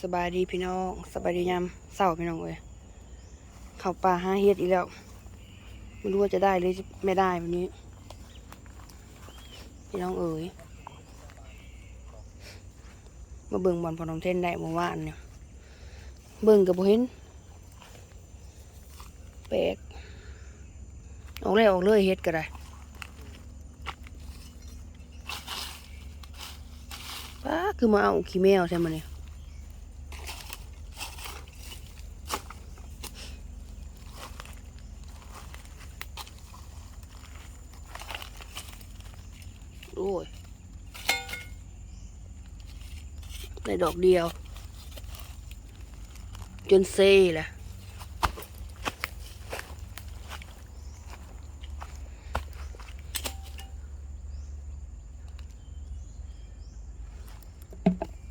สบายดีพี่น้องสบายดียามเศร้าพี่น้องเอ้ยเข้าป่าห้าเฮ็ดอีกแล้วไม่รู้ว่าจะได้หรือไม่ได้แบบนี้ พี่น้องเอ๋ยมาเบิ่งบอลพอน้องเทนได้เมื่อวานเนี่ยเบิ่งกับบ่เห็นแปลกออกเลยออกเลยเฮ็ดก็ได้ป้า คือมาเอาขี้แมวใช่ไหมเนี่ยโอ้ยได้ดอกเดียว จนเซ่แหละ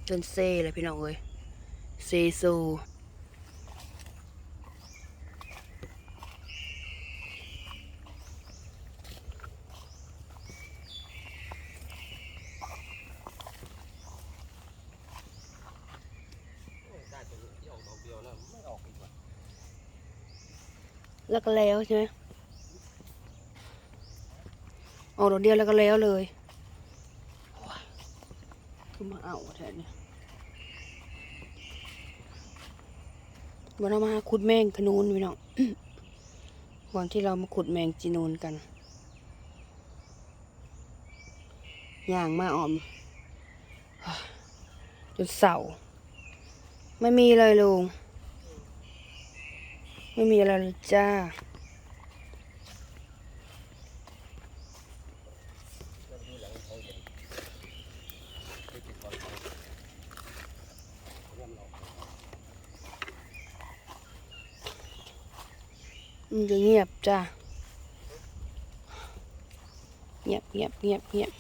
จนเซเลยพี่น้องเอ้ยเซโซ่แล้วก็แล้วใช่ไหมออกดอกเดียวแล้วก็แล้วเลยคือมาเอาแทนเนี่ย วันเรามาขุดแมงขนูนพี่น้องวันที่เรามาขุดแมงจีนูนกันย่างมาออม จนเสาไม่มีเลยลุง ไม่มีอะไรเลยจ้า แล้วดูหลังเขาเห็นไม่ติดก่อนเขาเริ่มออก มันจะเงียบจ้าเงียบเงียบเงียบเงียบ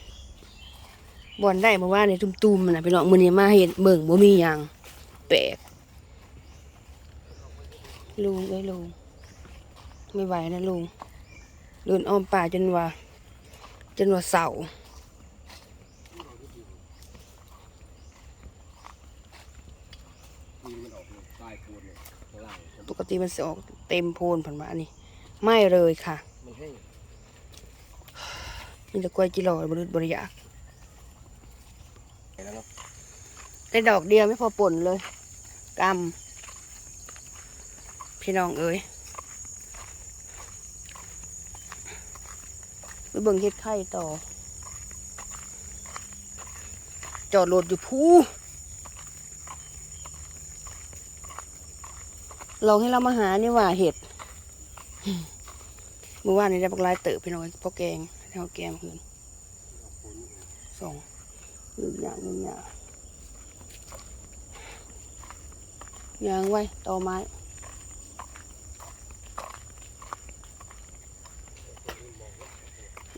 บ่อนได้มาว่าในตุ้มๆมันนะไปลองมือนี้มาเห็นเบิ่งบ่มีอย่างแปลกลุงเอ้ยลุงไม่ไหวนะลุงเดินอ้อมป่าจนว่า จนว่าเสา มีมันออกเลย ปูนเนี่ยข้างล่างปกติมันจะออกเต็มโพนผันมาอันนี้ไม่เลยค่ะมันแห้งมีแต่กล้วยจิโร่บริบริยาแล้วเนาะได้ดอกเดียวไม่พอป่นเลยกำพี่น้องเอ้ยไปเบิ่งเฮ็ดไข่ต่อ จอดรถอยู่พู ลองให้เรามาหานี่ว่าเห็ดเมื่อวานนี้ได้บักลายเติบพี่น้องพอแกงให้เขาแกงเพื่อนสองหนึ่งอย่างหนึ่งอย่างยางไว้ต่อไม้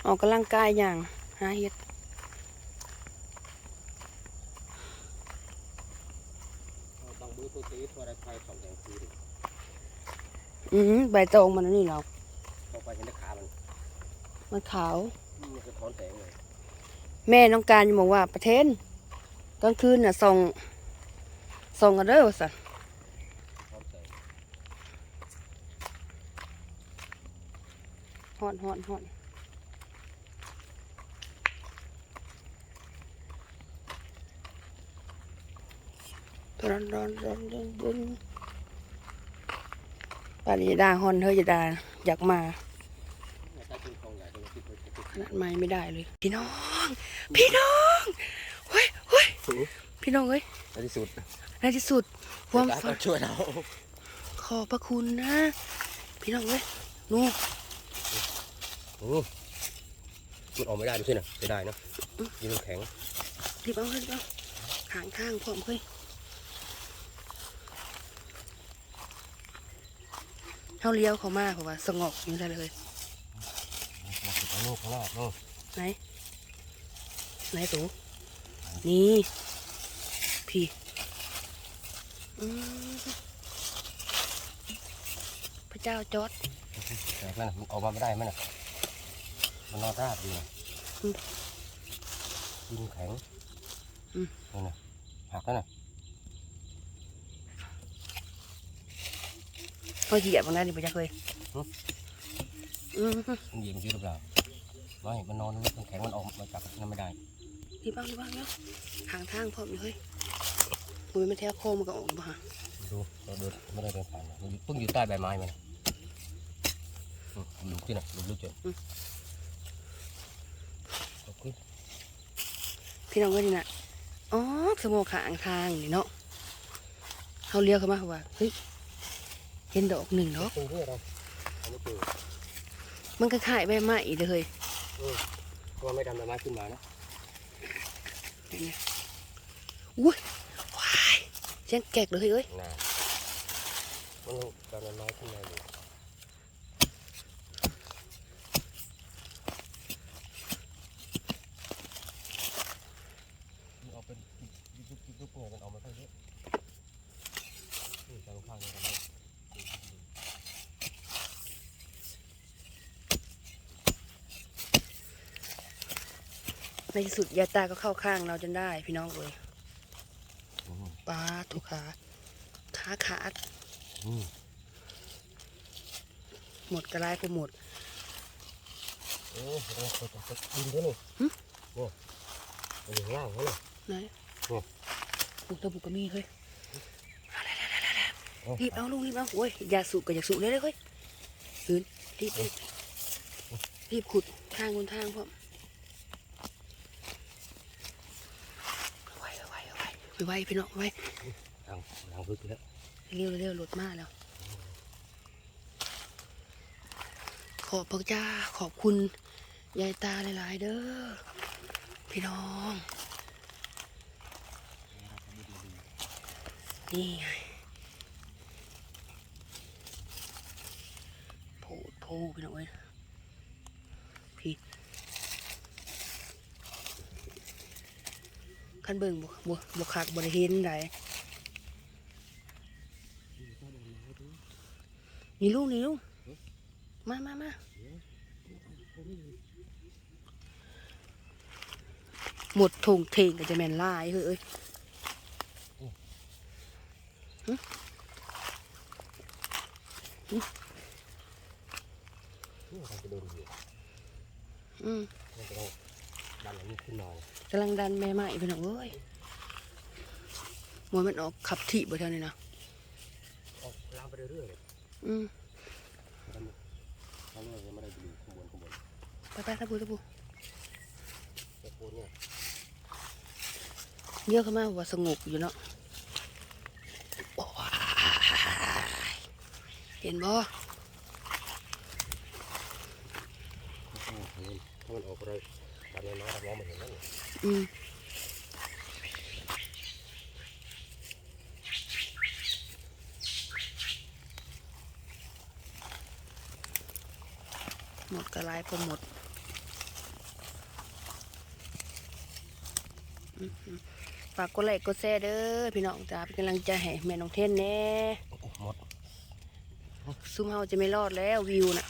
ออกกำลังกายอย่างหาเห็ด เอาบางมือตัวตีตัวอะไรไฟสองแสงสีดิ อือใบตองมันอันนี่เราเข้าไปเห็นได้ขามันมันขาว มันจะถอนแสงเลยแม่น้องการบอกว่าประเทศกลางคืนน่ะส่องส่องกันเด้อสันถอนแสงฮอนฮอนฮอนร้อนร้อนร้อนร้อนร้อน ป่านนี้จะด่าฮอนเธอจะด่าอยากมาถ้าเป็นคลองใหญ่ตรงนี้ที่เคยติดขนาดไม้ไม่ได้เลย พี่น้อง พี่น้องเฮ้ยเฮ้ยพี่น้องเอ้ยในที่สุดในที่สุดความตาฝัก็นช่วยเราขอบพระคุณนะ พี่น้องเอ้ยนู่นโอ้มันออกไม่ได้ไม่ใช่นะไม่ได้นะยิงแข็งรีบเอารีบเอาขางข้างพร้อมเฮ้ยเขาเลี้ยวเขามาเพราะว่าสงบอยู่ได้เลยมาติดลูกข้างนอกเนาะไหน ไหนตูนี่พี่พระเจ้าจอดแต่นั่นมันออกมาไม่ได้ไหมน่ะ มันนอนราบอยู่นะอืมยิงแข็งนั่นน่ะหักแล้วน่ะ เขาเหยียบบางนั้นนี่ไปจะเคยอืมมันเหยียบยืดหรือเปล่าไม่มันนอนมันแข็งมันออกมาจากนั่นไม่ได้รีบบ้างรีบบ้างเนาะทางทางพร้อมอยู่เฮ้ยมือมันแทบโค้งมันก็ออกมาดูเราเดินไม่ได้เดินผ่านมันเพิ่งอยู่ใต้ใบไม้มันอืมลุกขึ้นนะลุกลุกจนลุกขึ้นพี่น้องก็นี่นะอ๋อสมองขางทางนี่เนาะเขาเลี้ยวเข้ามาเขาว่าเฮ้ย เห็นดอกหนึ่งดอกตรงนี้เราเอาไม่เจอมันก็ขายใบไม้อีกเลยเพราะว่าไม่ดำใบไม้ขึ้นมานะอุ้ยว้ายเสียงแกกเลยเอ้ยน่ามันดำใบไม้ขึ้นมาอยู่เอาเป็นยุบยุบยุบยุบเนี่ยมันออกมาค่อยเยอะนี่ทางข้างนี่กันเลย ในที่สุดยายตาก็เข้าข้างเราจนได้พี่น้องเอ้ยอืมปลาถูกขาขาขาดอืมหมดกระไรพอหมดโอ้โหโอ้โหดินด้วยนี่หึโอ้มันอยู่ข้างล่างนี่ไหนโอ้บุกตะบุกกระมีเฮ้ยโอ้รีบเอาลูกรีบเอาโอ้ยอยาสูบก็อยากสูบเลยเลยเฮ้ยหืนรีบรีบรีบขุดทางบนทางพ่อมไว้ไว้ ไว้ไว้ไว้พี่น้องไว้ทางทางลึกแล้วเร็วเร็วรถมาแล้ว ขอบพระเจ้าขอบคุณยายตาหลาย ๆ เด้อพี่น้อง นี่ไงโผล่โผล่พี่น้องเอ้ย ขันเบิ่งบวบวคักบริเห็นไดนี่ลูกนี่ลูกมามามาหมดทงเทงก็จะแม่นลายเฮ้ยอ้ยนี่ทางจะเดินอยู่อืมมันจะต้องดันอันนี้ขึ้นมากำลังดันแม่ใหม่พี่น้องเอ้ยมวยมันออกขับถีบไปเท่านี้นะออกลามไปเรื่อยๆเลยอืมมันมันยังไม่ได้ไปดูข้างบนข้างบนไปไปตะปูตะปูแต่โคนเนี่ยเยอะขึ้นมาว่าสงบอยู่เนาะโอ้ยเห็นบ่ถ้ามันออกอะไรดันใบไม้ดันมองไม่เห็นแล้วนี่อืมหมดกระไรพอหมดอืมอืมฝากกดไลค์กดแชร์เด้อพี่น้องจ้าเป็นกำลังใจให้แม่น้องเทนแน่โอ้หมดซุ่มเฮาจะไม่รอดแล้ววิวน่ะ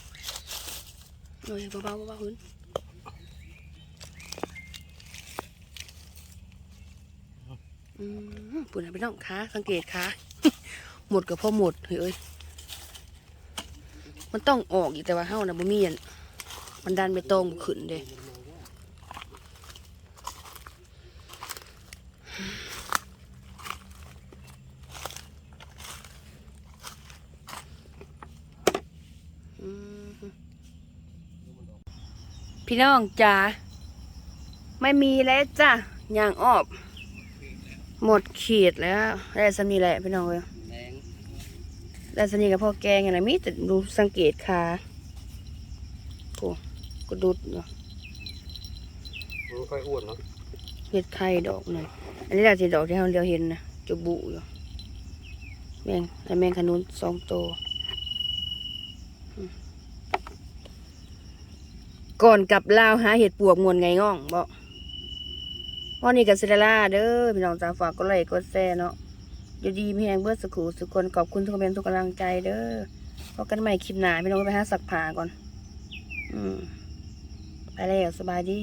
โอ้ยเบาๆเบาๆหืนอืม ปุ่นนะพี่น้องขาสังเกตขาหมดกับพ่อหมดเฮ้ยเอ้ยมันต้องออกอีกแต่ว่าเฮานะบ่มีอันมันดันไปตรงขึ้นเด้พี่น้องจ๋าไม่มีแล้วจ้ะอย่างออบ หมดขีดแล้วได้สำนีแหละพี่น้องเอ้ยแดงแต่สนิทกับพ่อแกงอย่างไรมิแต่ดูสังเกตขาโอ้กระดุดเนาะมันค่อยอ้วนเนาะเห็ดไข่ดอกหน่อยอันนี้แหละที่ดอกที่เราเดียวเห็นนะจะบุอยู่แมงและแมงขนุนสองตัวอืมก่อนกลับลาวหาเห็ดปวกมวนไงง่องบอก วันนี้กับเซเดล่าเด้อพี่น้องจาฝากก็ไลค์กดแชร์เนาะอยู่ดีมีแรงเบิดสกครูสุกคนขอบคุณทุกคอมเมนต์ทุกกำลังใจเด้อพบกันใหม่คลิปหน้าพี่น้องไปหาสักผาก่อน อืมไปแล้วสบายดี